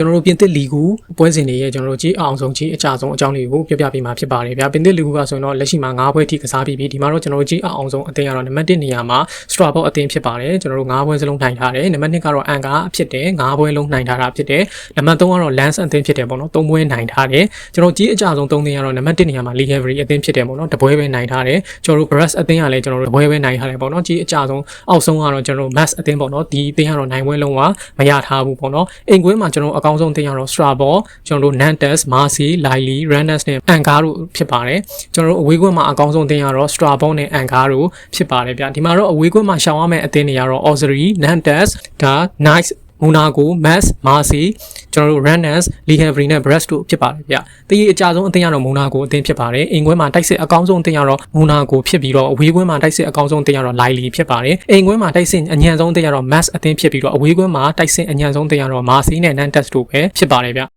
ကျွန်တော်တို့ပြင်သစ်လီဂူပွဲစဉ်တွေရဲ့ကျွန်တော်တို့ကြီးအောင်ဆုံးကြီးအကြဆုံးအကြောင်းလေးကိုပြပြပေးမှာဖြစ်ပါတယ်ဗျာပြင်သစ်လီဂူကဆိုရင်တော့လက်ရှိမှာ9ပွဲထိကစားပြီးပြီဒီမှာတော့ကျွန်တော်တို့ကြီးအောင်ဆုံးအသင်းကတော့နံပါတ်1နေရာမှာ Strasbourg အသင်းဖြစ်ပါတယ်ကျွန်တော်တို့9ပွဲစလုံးနိုင်ထားတယ်နံပါတ်2ကတော့အန်ကာဖြစ်တယ်9ပွဲလုံးနိုင်ထားတာဖြစ်တယ်နံပါတ်3ကတော့ Lens အသင်းဖြစ်တယ်ပေါ့နော်3ပွဲနိုင်ထားတယ်ကျွန်တော်ကြီးအကြဆုံး3သင်းကတော့နံပါတ်1နေရာမှာ Livery အသင်းဖြစ်တယ်ပေါ့နော်တပွဲပဲနိုင်ထားတယ်ကျွန်တော်တို့ Brass အသင်းကလည်းကျွန်တော်တို့တပွဲပဲနိုင်ထားတယ်ပေါ့နော်ကြီးအကြဆုံးအောက်ဆုံးကတော့ကျွန်တော်တို့ Mass အသင်းပေါ့နော်ဒီအသင်းကတော့နိုင်ပွဲလုံးကမရထားဘူးပေါ့နော်အိမ်ကွင်းမှာကျွန်တော်တို့အကောင်းဆုံးအသင်းကတော့ Strasbourg ကျွန်တော်တို့ Nantes, Marseille, Lille, Rennes နဲ့ Angers တို့ဖြစ်ပါတယ်ကျွန်တော်တို့အဝေးကွင်းမှာအကောင်းဆုံးအသင်းကတော့ Strasbourg နဲ့ Angers တို့ဖြစ်ပါတယ်ဗျဒီမှာတော့အဝေးကွင်းမှာရှောင်ရမယ့်အသင်းတွေကတော့ Auxerre, Nantes, ဒါ Nice မူနာကို Mass Marseille ကျွန်တော်တို့ Rennes, Lièvre နဲ့ Brest တို့ဖြစ်ပါတယ်ဗျ။တည်အကြဆုံးအသင်းကတော့မူနာကိုအသင်းဖြစ်ပါတယ်။အိမ်ကွင်းမှာတိုက်စစ်အကောင်းဆုံးအသင်းကတော့မူနာကိုဖြစ်ပြီးတော့အဝေးကွင်းမှာတိုက်စစ်အကောင်းဆုံးအသင်းကတော့ Lille ဖြစ်ပါတယ်။အိမ်ကွင်းမှာတိုက်စစ်အညံ့ဆုံးအသင်းကတော့ Mass အသင်းဖြစ်ပြီးတော့အဝေးကွင်းမှာတိုက်စစ်အညံ့ဆုံးအသင်းကတော့ Marseille နဲ့ Nantes တို့ပဲဖြစ်ပါတယ်ဗျ။